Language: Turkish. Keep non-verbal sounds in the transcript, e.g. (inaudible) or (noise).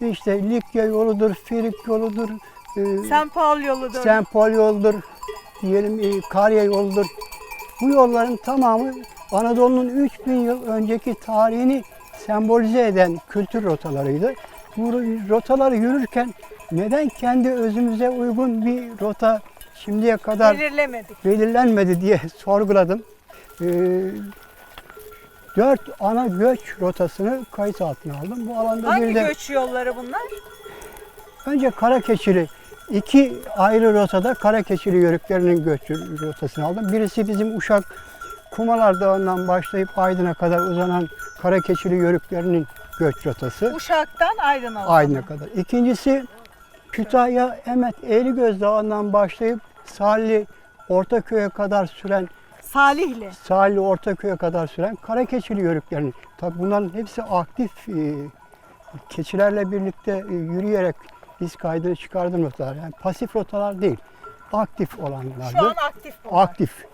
işte Likya yoludur, Firik yoludur, e, Sen Paul yoludur. Sempol yoldur, diyelim e, Karya yoldur. Bu yolların tamamı Anadolu'nun 3000 yıl önceki tarihini sembolize eden kültür rotalarıydı. Bu rotaları yürürken neden kendi özümüze uygun bir rota şimdiye kadar Belirlemedik. belirlenmedi diye (laughs) sorguladım. Ee, dört ana göç rotasını kayıt altına aldım. Bu alanda Hangi bir de göç yolları bunlar? önce Karakeçili iki ayrı rotada Karakeçili yörüklerinin göç rotasını aldım. Birisi bizim Uşak Kumalar Dağı'ndan başlayıp Aydın'a kadar uzanan Karakeçili yörüklerinin göç rotası. Uşak'tan Aydın'a. Aydın'a kadar. İkincisi Kütahya Emet Eğrigöz Dağı'ndan başlayıp Salih Ortaköy'e kadar süren Salihli. Salih Ortaköy'e kadar süren Karakeçili yörüklerini. Tabi bunların hepsi aktif e, keçilerle birlikte e, yürüyerek iz kaydını çıkardığım rotalar. Yani pasif rotalar değil. Aktif olanlardı. Şu an aktif bunlar. Aktif.